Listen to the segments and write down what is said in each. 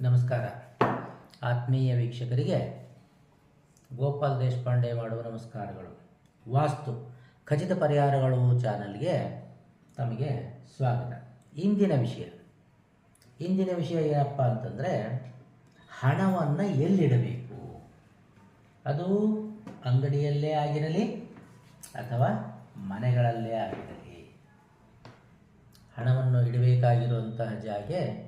ನಮಸ್ಕಾರ. ಆತ್ಮೀಯ ವೀಕ್ಷಕರಿಗೆ ಗೋಪಾಲ್ ದೇಶಪಾಂಡೆ ಮಾಡುವ ನಮಸ್ಕಾರಗಳು. ವಾಸ್ತು, ಖಚಿತ ಪರಿಹಾರಗಳು ಚಾನಲ್ಗೆ ತಮಗೆ ಸ್ವಾಗತ. ಇಂದಿನ ವಿಷಯ. ಇಂದಿನ ವಿಷಯ ಏನಪ್ಪ ಅಂತಂದರೆ, ಹಣವನ್ನು ಎಲ್ಲಿಡಬೇಕು? ಅದು ಅಂಗಡಿಯಲ್ಲೇ ಆಗಿರಲಿ ಅಥವಾ ಮನೆಗಳಲ್ಲೇ ಆಗಿರಲಿ. ಹಣವನ್ನು ಇಡಬೇಕಾಗಿರುವಂತಹ ಜಾಗೆ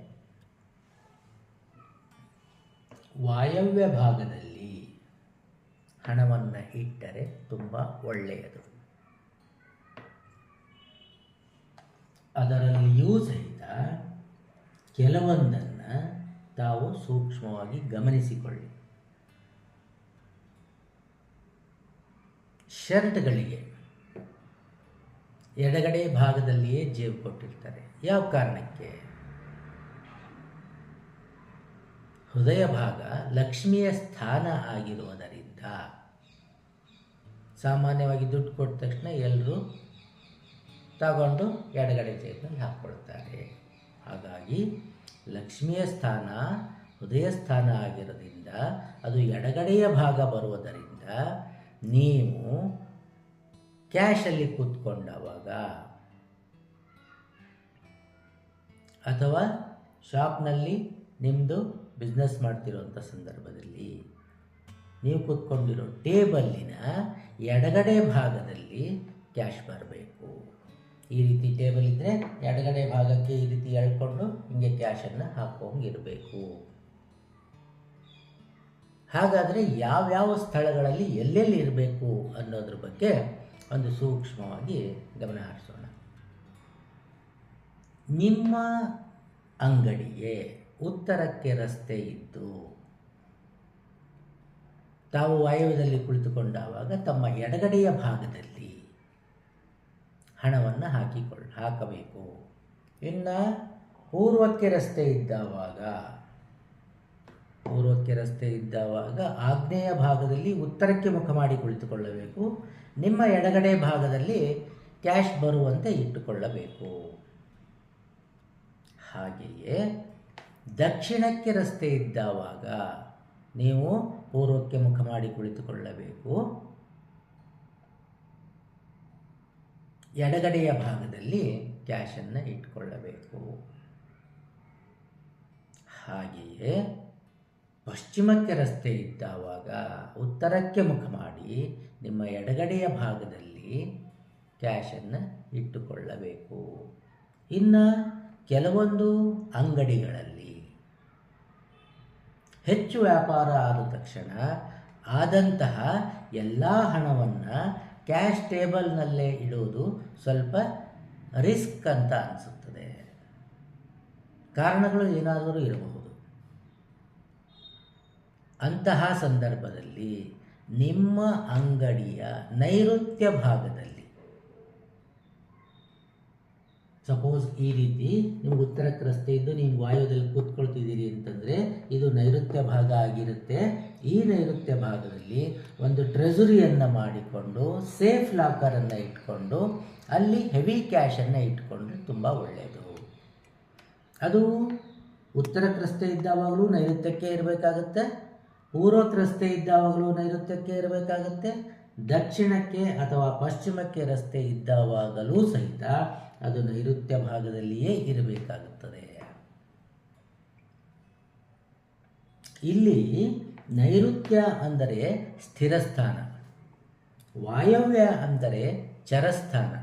ವಾಯವ್ಯ ಭಾಗದಲ್ಲಿ ಹಣವನ್ನು ಇಟ್ಟರೆ ತುಂಬ ಒಳ್ಳೆಯದು. ಅದರಲ್ಲಿಯೂ ಸಹಿತ ಕೆಲವೊಂದನ್ನು ತಾವು ಸೂಕ್ಷ್ಮವಾಗಿ ಗಮನಿಸಿಕೊಳ್ಳಿ. ಶರ್ಟ್ಗಳಿಗೆ ಎಡಗಡೆ ಭಾಗದಲ್ಲಿಯೇ ಜೇಬು ಕೊಟ್ಟಿರ್ತಾರೆ. ಯಾವ ಕಾರಣಕ್ಕೆ? ಹೃದಯ ಭಾಗ ಲಕ್ಷ್ಮಿಯ ಸ್ಥಾನ ಆಗಿರುವುದರಿಂದ ಸಾಮಾನ್ಯವಾಗಿ ದುಡ್ಡು ಕೊಟ್ಟ ತಕ್ಷಣ ಎಲ್ಲರೂ ತಗೊಂಡು ಎಡಗಡೆ ಜೇಬಿನಲ್ಲಿ ಹಾಕ್ಕೊಳ್ತಾರೆ. ಹಾಗಾಗಿ ಲಕ್ಷ್ಮಿಯ ಸ್ಥಾನ ಹೃದಯ ಸ್ಥಾನ ಆಗಿರೋದ್ರಿಂದ ಅದು ಎಡಗಡೆಯ ಭಾಗ ಬರುವುದರಿಂದ ನೀವು ಕ್ಯಾಶಲ್ಲಿ ಕೂತ್ಕೊಂಡವಾಗ ಅಥವಾ ಶಾಪ್ನಲ್ಲಿ ನಿಮ್ಮದು ಬಿಸ್ನೆಸ್ ಮಾಡ್ತಿರೋಂಥ ಸಂದರ್ಭದಲ್ಲಿ ನೀವು ಕೂತ್ಕೊಂಡಿರೋ ಟೇಬಲ್ಲಿನ ಎಡಗಡೆ ಭಾಗದಲ್ಲಿ ಕ್ಯಾಶ್ ಬರಬೇಕು. ಈ ರೀತಿ ಟೇಬಲ್ ಇದ್ದರೆ ಎಡಗಡೆ ಭಾಗಕ್ಕೆ ಈ ರೀತಿ ಎಳ್ಕೊಂಡು ಹಿಂಗೆ ಕ್ಯಾಶನ್ನು ಹಾಕೋಂಗಿರಬೇಕು ಹಾಗಾದರೆ ಯಾವ್ಯಾವ ಸ್ಥಳಗಳಲ್ಲಿ ಎಲ್ಲೆಲ್ಲಿ ಇರಬೇಕು ಅನ್ನೋದ್ರ ಬಗ್ಗೆ ಒಂದು ಸೂಕ್ಷ್ಮವಾಗಿ ಗಮನ ಹರಿಸೋಣ. ನಿಮ್ಮ ಅಂಗಡಿಗೆ ಉತ್ತರಕ್ಕೆ ರಸ್ತೆ ಇತ್ತು. ತಾವು ವಾಯುವ್ಯದಲ್ಲಿ ಕುಳಿತುಕೊಂಡಾಗ ತಮ್ಮ ಎಡಗಡೆಯ ಭಾಗದಲ್ಲಿ ಹಣವನ್ನು ಹಾಕಿಕೊಳ್ಳ ಹಾಕಬೇಕು. ಇನ್ನು ಪೂರ್ವಕ್ಕೆ ರಸ್ತೆ ಇದ್ದಾವಾಗ, ಪೂರ್ವಕ್ಕೆ ರಸ್ತೆ ಇದ್ದಾವಾಗ ಆಗ್ನೇಯ ಭಾಗದಲ್ಲಿ ಉತ್ತರಕ್ಕೆ ಮುಖ ಮಾಡಿ ಕುಳಿತುಕೊಳ್ಳಬೇಕು. ನಿಮ್ಮ ಎಡಗಡೆ ಭಾಗದಲ್ಲಿ ಕ್ಯಾಶ್ ಬರುವಂತೆ ಇಟ್ಟುಕೊಳ್ಳಬೇಕು. ಹಾಗೆಯೇ ದಕ್ಷಿಣಕ್ಕೆ ರಸ್ತೆ ಇದ್ದಾವಾಗ ನೀವು ಪೂರ್ವಕ್ಕೆ ಮುಖ ಮಾಡಿ ಕುಳಿತುಕೊಳ್ಳಬೇಕು. ಎಡಗಡೆಯ ಭಾಗದಲ್ಲಿ ಕ್ಯಾಶನ್ನು ಇಟ್ಕೊಳ್ಳಬೇಕು. ಹಾಗೆಯೇ ಪಶ್ಚಿಮಕ್ಕೆ ರಸ್ತೆ ಇದ್ದಾವಾಗ ಉತ್ತರಕ್ಕೆ ಮುಖ ಮಾಡಿ ನಿಮ್ಮ ಎಡಗಡೆಯ ಭಾಗದಲ್ಲಿ ಕ್ಯಾಶನ್ನು ಇಟ್ಟುಕೊಳ್ಳಬೇಕು. ಇನ್ನು ಕೆಲವೊಂದು ಅಂಗಡಿಗಳಲ್ಲಿ ಹೆಚ್ಚು ವ್ಯಾಪಾರ ಆದ ತಕ್ಷಣ ಆದಂತಹ ಎಲ್ಲ ಹಣವನ್ನು ಕ್ಯಾಶ್ ಟೇಬಲ್ನಲ್ಲೇ ಇಡುವುದು ಸ್ವಲ್ಪ ರಿಸ್ಕ್ ಅಂತ ಅನಿಸುತ್ತದೆ. ಕಾರಣಗಳು ಏನಾದರೂ ಇರಬಹುದು. ಅಂತಹ ಸಂದರ್ಭದಲ್ಲಿ ನಿಮ್ಮ ಅಂಗಡಿಯ ನೈಋತ್ಯ ಭಾಗದಲ್ಲಿ ಸಪೋಸ್ ಈ ರೀತಿ ನಿಮ್ಗೆ ಉತ್ತರಕ್ಕೆ ರಸ್ತೆ ಇದ್ದು ನೀವು ವಾಯುದಲ್ಲಿ ಕೂತ್ಕೊಳ್ತಿದ್ದೀರಿ ಅಂತಂದರೆ ಇದು ನೈಋತ್ಯ ಭಾಗ ಆಗಿರುತ್ತೆ. ಈ ನೈಋತ್ಯ ಭಾಗದಲ್ಲಿ ಒಂದು ಟ್ರೆಸುರಿಯನ್ನು ಮಾಡಿಕೊಂಡು, ಸೇಫ್ ಲಾಕರನ್ನು ಇಟ್ಕೊಂಡು, ಅಲ್ಲಿ ಹೆವಿ ಕ್ಯಾಶನ್ನು ಇಟ್ಕೊಂಡ್ರೆ ತುಂಬ ಒಳ್ಳೆಯದು ಅದು ಉತ್ತರ ರಸ್ತೆ ಇದ್ದಾವಾಗಲೂ ನೈಋತ್ಯಕ್ಕೆ ಇರಬೇಕಾಗತ್ತೆ ಪೂರ್ವಕ್ಕೆ ರಸ್ತೆ ಇದ್ದಾವಾಗಲೂ ನೈಋತ್ಯಕ್ಕೆ ಇರಬೇಕಾಗತ್ತೆ, ದಕ್ಷಿಣಕ್ಕೆ ಅಥವಾ ಪಶ್ಚಿಮಕ್ಕೆ ರಸ್ತೆ ಇದ್ದಾವಾಗಲೂ ಸಹಿತ ಅದು ನೈಋತ್ಯ ಭಾಗದಲ್ಲಿಯೇ ಇರಬೇಕಾಗುತ್ತದೆ. ಇಲ್ಲಿ ನೈಋತ್ಯ ಅಂದರೆ ಸ್ಥಿರಸ್ಥಾನ, ವಾಯವ್ಯ ಅಂದರೆ ಚರಸ್ಥಾನ.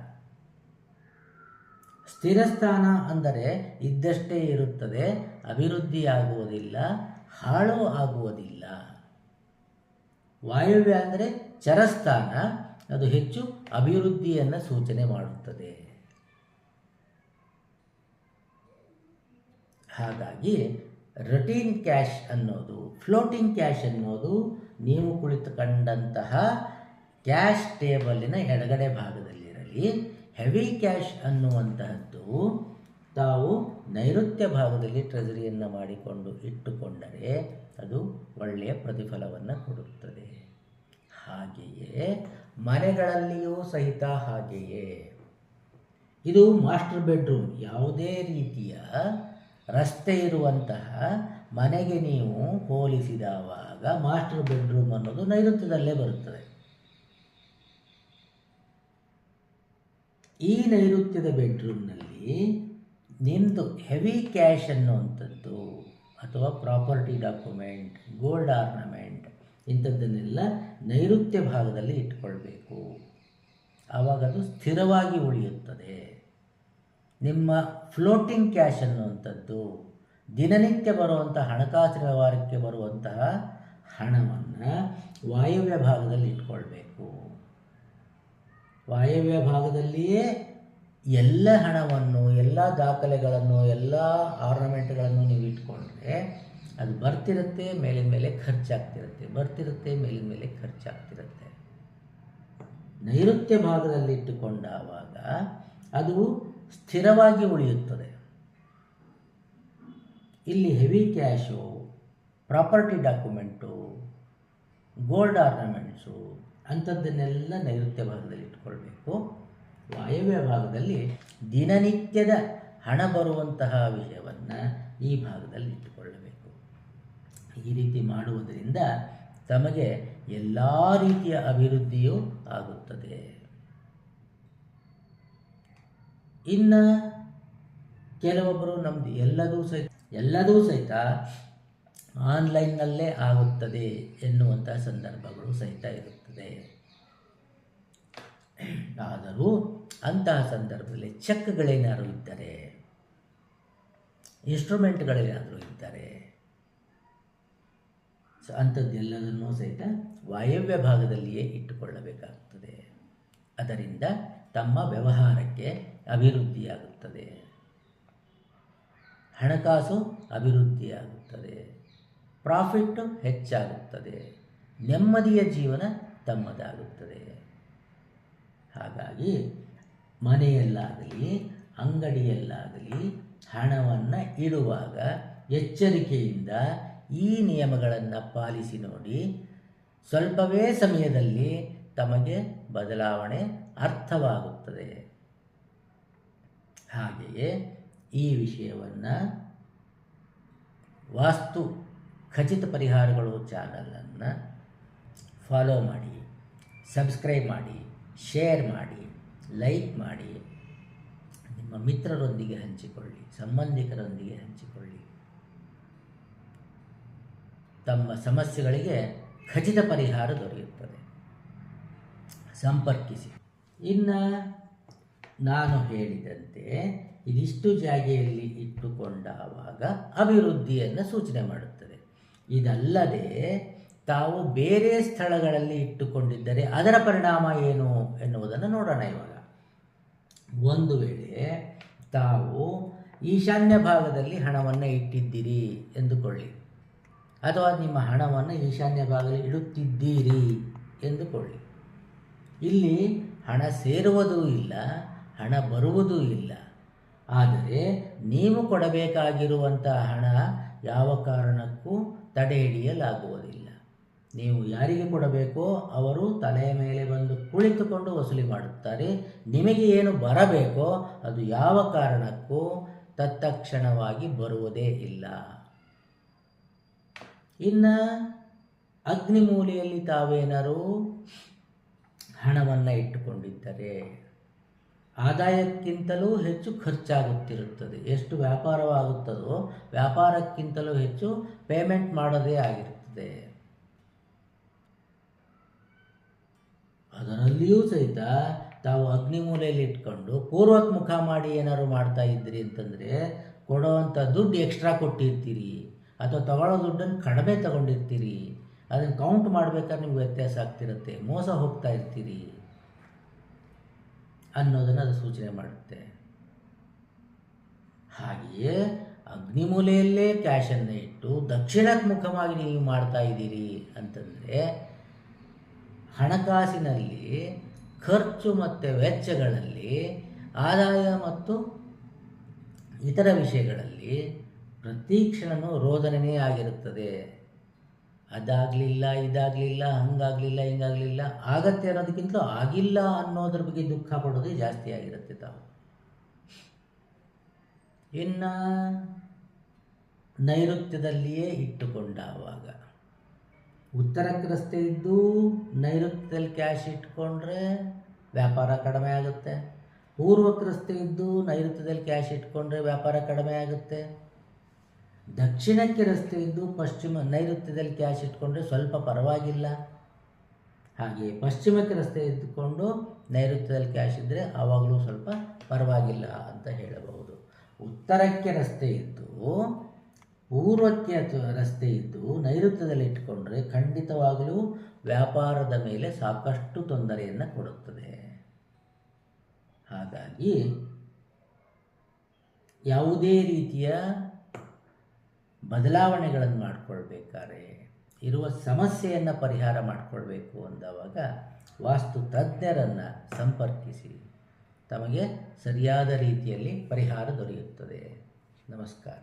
ಸ್ಥಿರಸ್ಥಾನ ಅಂದರೆ ಇದ್ದಷ್ಟೇ ಇರುತ್ತದೆ, ಅಭಿವೃದ್ಧಿಯಾಗುವುದಿಲ್ಲ, ಹಾಳು ಆಗುವುದಿಲ್ಲ. ವಾಯವ್ಯ ಅಂದರೆ ಚರಸ್ಥಾನ, ಅದು ಹೆಚ್ಚು ಅಭಿವೃದ್ಧಿಯನ್ನು ಸೂಚನೆ ಮಾಡುತ್ತದೆ. ಹಾಗಾಗಿ ರೊಟೀನ್ ಕ್ಯಾಶ್ ಅನ್ನೋದು ಫ್ಲೋಟಿಂಗ್ ಕ್ಯಾಶ್ ಅನ್ನೋದು ನೀವು ಕುಳಿತುಕೊಂಡಂತಹ ಕ್ಯಾಶ್ ಟೇಬಲಿನ ಎಡಗಡೆ ಭಾಗದಲ್ಲಿರಲಿ. ಹೆವಿ ಕ್ಯಾಶ್ ಅನ್ನುವಂತಹದ್ದು ತಾವು ನೈಋತ್ಯ ಭಾಗದಲ್ಲಿ ಟ್ರೆಜರಿಯನ್ನು ಮಾಡಿಕೊಂಡು ಇಟ್ಟುಕೊಂಡರೆ ಅದು ಒಳ್ಳೆಯ ಪ್ರತಿಫಲವನ್ನು ಕೊಡುತ್ತದೆ. ಹಾಗೆಯೇ ಮನೆಗಳಲ್ಲಿಯೂ ಸಹಿತ ಹಾಗೆಯೇ. ಇದು ಮಾಸ್ಟರ್ ಬೆಡ್ರೂಮ್ ಯಾವುದೇ ರೀತಿಯ ರಸ್ತೆ ಇರುವಂತಹ ಮನೆಗೆ ನೀವು ಹೋಲಿಸಿದವಾಗ ಮಾಸ್ಟರ್ ಬೆಡ್ರೂಮ್ ಅನ್ನೋದು ನೈಋತ್ಯದಲ್ಲೇ ಬರುತ್ತದೆ. ಈ ನೈಋತ್ಯದ ಬೆಡ್ರೂಮ್ನಲ್ಲಿ ನಿಮ್ಮದು ಹೆವಿ ಕ್ಯಾಶ್ ಅನ್ನುವಂಥದ್ದು ಅಥವಾ ಪ್ರಾಪರ್ಟಿ ಡಾಕ್ಯುಮೆಂಟ್, ಗೋಲ್ಡ್ ಆರ್ನಮೆಂಟ್ ಇಂಥದ್ದನ್ನೆಲ್ಲ ನೈಋತ್ಯ ಭಾಗದಲ್ಲಿ ಇಟ್ಕೊಳ್ಬೇಕು. ಆವಾಗ ಅದು ಸ್ಥಿರವಾಗಿ ಉಳಿಯುತ್ತದೆ. ನಿಮ್ಮ ಫ್ಲೋಟಿಂಗ್ ಕ್ಯಾಶ್ ಅನ್ನುವಂಥದ್ದು ದಿನನಿತ್ಯ ಬರುವಂಥ ಹಣಕಾಸು ವ್ಯವಹಾರಕ್ಕೆ ಬರುವಂತಹ ಹಣವನ್ನು ವಾಯವ್ಯ ಭಾಗದಲ್ಲಿ ಇಟ್ಕೊಳ್ಬೇಕು. ವಾಯವ್ಯ ಭಾಗದಲ್ಲಿಯೇ ಎಲ್ಲ ಹಣವನ್ನು, ಎಲ್ಲ ದಾಖಲೆಗಳನ್ನು, ಎಲ್ಲ ಆರ್ನಮೆಂಟ್ಗಳನ್ನು ನೀವು ಇಟ್ಕೊಂಡ್ರೆ ಅದು ಬರ್ತಿರುತ್ತೆ, ಮೇಲಿನ ಮೇಲೆ ಖರ್ಚಾಗ್ತಿರುತ್ತೆ, ಬರ್ತಿರುತ್ತೆ, ಮೇಲಿನ ಮೇಲೆ ಖರ್ಚಾಗ್ತಿರುತ್ತೆ. ನೈಋತ್ಯ ಭಾಗದಲ್ಲಿ ಇಟ್ಟುಕೊಂಡಾವಾಗ ಅದು ಸ್ಥಿರವಾಗಿ ಉಳಿಯುತ್ತದೆ. ಇಲ್ಲಿ heavy cash property document gold ornaments ಅಂಥದ್ದನ್ನೆಲ್ಲ ನೈಋತ್ಯ ಭಾಗದಲ್ಲಿ ಇಟ್ಕೊಳ್ಬೇಕು. ವಾಯವ್ಯ ಭಾಗದಲ್ಲಿ ದಿನನಿತ್ಯದ ಹಣ ಬರುವಂತಹ ವಿಷಯವನ್ನು ಈ ಭಾಗದಲ್ಲಿ ಇಟ್ಟುಕೊಳ್ಳಬೇಕು. ಈ ರೀತಿ ಮಾಡುವುದರಿಂದ ತಮಗೆ ಎಲ್ಲ ರೀತಿಯ ಅಭಿವೃದ್ಧಿಯೂ ಆಗುತ್ತದೆ. ಇನ್ನು ಕೆಲವೊಬ್ಬರು ನಮ್ಮದು ಎಲ್ಲದೂ ಸಹಿತ ಎಲ್ಲದೂ ಸಹಿತ ಆನ್ಲೈನ್ನಲ್ಲೇ ಆಗುತ್ತದೆ ಎನ್ನುವಂಥ ಸಂದರ್ಭಗಳು ಸಹಿತ ಇರುತ್ತದೆ. ಆದರೂ ಅಂತಹ ಸಂದರ್ಭದಲ್ಲಿ ಚೆಕ್ಗಳೇನಾದರೂ ಇದ್ದರೆ, ಇನ್ಸ್ಟ್ರೂಮೆಂಟ್ಗಳೇನಾದರೂ ಇದ್ದರೆ ಅಂಥದ್ದೆಲ್ಲದನ್ನೂ ಸಹಿತ ವಾಯವ್ಯ ಭಾಗದಲ್ಲಿಯೇ ಇಟ್ಟುಕೊಳ್ಳಬೇಕಾಗ್ತದೆ. ಅದರಿಂದ ತಮ್ಮ ವ್ಯವಹಾರಕ್ಕೆ ಅಭಿವೃದ್ಧಿಯಾಗುತ್ತದೆ. ಹಣಕಾಸು ಅಭಿವೃದ್ಧಿಯಾಗುತ್ತದೆ. ಪ್ರಾಫಿಟ್ಟು ಹೆಚ್ಚಾಗುತ್ತದೆ. ನೆಮ್ಮದಿಯ ಜೀವನ ತಮ್ಮದಾಗುತ್ತದೆ. ಹಾಗಾಗಿ ಮನೆಯಲ್ಲಾಗಲಿ, ಅಂಗಡಿಯಲ್ಲಾಗಲಿ ಹಣವನ್ನು ಇಡುವಾಗ ಎಚ್ಚರಿಕೆಯಿಂದ ಈ ನಿಯಮಗಳನ್ನು ಪಾಲಿಸಿ ನೋಡಿ, ಸ್ವಲ್ಪವೇ ಸಮಯದಲ್ಲಿ ತಮಗೆ ಬದಲಾವಣೆ ಅರ್ಥವಾಗುತ್ತದೆ. ಹಾಗೆಯೇ ಈ ವಿಷಯವನ್ನು ವಾಸ್ತು ಖಚಿತ ಪರಿಹಾರಗಳು ಚಾನಲನ್ನು ಫಾಲೋ ಮಾಡಿ ಸಬ್ಸ್ಕ್ರೈಬ್ ಮಾಡಿ ಶೇರ್ ಮಾಡಿ ಲೈಕ್ ಮಾಡಿ, ನಿಮ್ಮ ಮಿತ್ರರೊಂದಿಗೆ ಹಂಚಿಕೊಳ್ಳಿ, ಸಂಬಂಧಿಕರೊಂದಿಗೆ ಹಂಚಿಕೊಳ್ಳಿ. ತಮ್ಮ ಸಮಸ್ಯೆಗಳಿಗೆ ಖಚಿತ ಪರಿಹಾರ ದೊರೆಯುತ್ತದೆ. ಸಂಪರ್ಕಿಸಿ. ಇನ್ನು ನಾನು ಹೇಳಿದಂತೆ ಇದಿಷ್ಟು ಜಾಗೆಯಲ್ಲಿ ಇಟ್ಟುಕೊಂಡಾವಾಗ ಅಭಿವೃದ್ಧಿಯನ್ನು ಸೂಚನೆ ಮಾಡುತ್ತದೆ. ಇದಲ್ಲದೆ ತಾವು ಬೇರೆ ಸ್ಥಳಗಳಲ್ಲಿ ಇಟ್ಟುಕೊಂಡಿದ್ದರೆ ಅದರ ಪರಿಣಾಮ ಏನು ಎನ್ನುವುದನ್ನು ನೋಡೋಣ ಇವಾಗ. ಒಂದು ವೇಳೆ ತಾವು ಈಶಾನ್ಯ ಭಾಗದಲ್ಲಿ ಹಣವನ್ನು ಇಟ್ಟಿದ್ದೀರಿ ಎಂದುಕೊಳ್ಳಿ. ಅಥವಾ ನಿಮ್ಮ ಹಣವನ್ನು ಈಶಾನ್ಯ ಭಾಗದಲ್ಲಿ ಇಡುತ್ತಿದ್ದೀರಿ ಎಂದುಕೊಳ್ಳಿ. ಇಲ್ಲಿ ಹಣ ಸೇರುವುದೂ ಇಲ್ಲ ಹಣ ಬರುವುದೂ ಇಲ್ಲ. ಆದರೆ ನೀವು ಕೊಡಬೇಕಾಗಿರುವಂಥ ಹಣ ಯಾವ ಕಾರಣಕ್ಕೂ ತಡೆ ಹಿಡಿಯಲಾಗುವುದಿಲ್ಲ ನೀವು ಯಾರಿಗೆ ಕೊಡಬೇಕೋ ಅವರು ತಲೆಯ ಮೇಲೆ ಬಂದು ಕುಳಿತುಕೊಂಡು ವಸೂಲಿ ಮಾಡುತ್ತಾರೆ. ನಿಮಗೆ ಏನು ಬರಬೇಕೋ ಅದು ಯಾವ ಕಾರಣಕ್ಕೂ ತತ್ಕ್ಷಣವಾಗಿ ಬರುವುದೇ ಇಲ್ಲ. ಇನ್ನು ಅಗ್ನಿಮೂಲೆಯಲ್ಲಿ ತಾವೇನಾದರೂ ಹಣವನ್ನು ಇಟ್ಟುಕೊಂಡಿದ್ದರೆ ಆದಾಯಕ್ಕಿಂತಲೂ ಹೆಚ್ಚು ಖರ್ಚಾಗುತ್ತಿರುತ್ತದೆ. ಎಷ್ಟು ವ್ಯಾಪಾರವಾಗುತ್ತದೋ ವ್ಯಾಪಾರಕ್ಕಿಂತಲೂ ಹೆಚ್ಚು ಪೇಮೆಂಟ್ ಮಾಡೋದೇ ಆಗಿರುತ್ತದೆ. ಅದರಲ್ಲಿಯೂ ಸಹಿತ ತಾವು ಅಗ್ನಿಮೂಲೆಯಲ್ಲಿ ಇಟ್ಕೊಂಡು ಪೂರ್ವೋತ್ಮುಖ ಮುಖ ಮಾಡಿ ಏನಾದ್ರು ಮಾಡ್ತಾ ಇದ್ದೀರಿ ಅಂತಂದರೆ ಕೊಡೋವಂಥ ದುಡ್ಡು ಎಕ್ಸ್ಟ್ರಾ ಕೊಟ್ಟಿರ್ತೀರಿ ಅಥವಾ ತಗೊಳ್ಳೋ ದುಡ್ಡನ್ನು ಕಡಿಮೆ ತಗೊಂಡಿರ್ತೀರಿ. ಅದನ್ನು ಕೌಂಟ್ ಮಾಡಬೇಕಾದ್ರೆ ನಿಮ್ಗೆ ವ್ಯತ್ಯಾಸ ಆಗ್ತಿರುತ್ತೆ. ಮೋಸ ಹೋಗ್ತಾ ಇರ್ತೀರಿ. ಅನ್ನೋದನ್ನು ಅದು ಸೂಚನೆ ಮಾಡುತ್ತೆ. ಹಾಗೆಯೇ ಅಗ್ನಿಮೂಲೆಯಲ್ಲೇ ಕ್ಯಾಶನ್ನು ಇಟ್ಟು ದಕ್ಷಿಣಾತ್ಮುಖವಾಗಿ ಮುಖವಾಗಿ ನೀವು ಮಾಡ್ತಾ ಇದ್ದೀರಿ ಅಂತಂದರೆ ಹಣಕಾಸಿನಲ್ಲಿ ಖರ್ಚು ಮತ್ತು ವೆಚ್ಚಗಳಲ್ಲಿ, ಆದಾಯ ಮತ್ತು ಇತರ ವಿಷಯಗಳಲ್ಲಿ ಪ್ರತಿ ಕ್ಷಣವೂ ರೋದನೇ ಆಗಿರುತ್ತದೆ. ಅದಾಗಲಿಲ್ಲ, ಇದಾಗಲಿಲ್ಲ, ಹಂಗಾಗಲಿಲ್ಲ, ಹಿಂಗಾಗಲಿಲ್ಲ, ಆಗತ್ತೆ ಅನ್ನೋದಕ್ಕಿಂತಲೂ ಆಗಿಲ್ಲ ಅನ್ನೋದ್ರ ಬಗ್ಗೆ ದುಃಖ ಪಡೋದೇ ಜಾಸ್ತಿ ಆಗಿರುತ್ತೆ ತಾವು. ಇನ್ನು ನೈಋತ್ಯದಲ್ಲಿಯೇ ಇಟ್ಟುಕೊಂಡ ಆವಾಗ ಉತ್ತರಕ್ಕೆ ರಸ್ತೆ ಇದ್ದು ನೈಋತ್ಯದಲ್ಲಿ ಕ್ಯಾಶ್ ಇಟ್ಕೊಂಡ್ರೆ ವ್ಯಾಪಾರ ಕಡಿಮೆ ಆಗುತ್ತೆ. ಪೂರ್ವಕ್ಕೆ ರಸ್ತೆ ಇದ್ದು ನೈಋತ್ಯದಲ್ಲಿ ಕ್ಯಾಶ್ ಇಟ್ಕೊಂಡ್ರೆ ವ್ಯಾಪಾರ ಕಡಿಮೆ ಆಗುತ್ತೆ. ದಕ್ಷಿಣಕ್ಕೆ ರಸ್ತೆ ಇದ್ದು ಪಶ್ಚಿಮ ನೈಋತ್ಯದಲ್ಲಿ ಕ್ಯಾಶ್ ಇಟ್ಕೊಂಡ್ರೆ ಸ್ವಲ್ಪ ಪರವಾಗಿಲ್ಲ. ಹಾಗೆ ಪಶ್ಚಿಮಕ್ಕೆ ರಸ್ತೆ ಇದ್ದುಕೊಂಡು ನೈಋತ್ಯದಲ್ಲಿ ಕ್ಯಾಶ್ ಇದ್ದರೆ ಆವಾಗಲೂ ಸ್ವಲ್ಪ ಪರವಾಗಿಲ್ಲ ಅಂತ ಹೇಳಬಹುದು. ಉತ್ತರಕ್ಕೆ ರಸ್ತೆ ಇದ್ದು, ಪೂರ್ವಕ್ಕೆ ರಸ್ತೆ ಇದ್ದು ನೈಋತ್ಯದಲ್ಲಿ ಇಟ್ಕೊಂಡ್ರೆ ಖಂಡಿತವಾಗಲೂ ವ್ಯಾಪಾರದ ಮೇಲೆ ಸಾಕಷ್ಟು ತೊಂದರೆಯನ್ನು ಕೊಡುತ್ತದೆ. ಹಾಗಾಗಿ ಯಾವುದೇ ರೀತಿಯ ಬದಲಾವಣೆಗಳನ್ನು ಮಾಡಿಕೊಳ್ಬೇಕಾದ್ರೆ, ಇರುವ ಸಮಸ್ಯೆಯನ್ನು ಪರಿಹಾರ ಮಾಡಿಕೊಳ್ಬೇಕು ಅಂದವಾಗ ವಾಸ್ತು ತಜ್ಞರನ್ನು ಸಂಪರ್ಕಿಸಿ. ತಮಗೆ ಸರಿಯಾದ ರೀತಿಯಲ್ಲಿ ಪರಿಹಾರ ದೊರೆಯುತ್ತದೆ. ನಮಸ್ಕಾರ.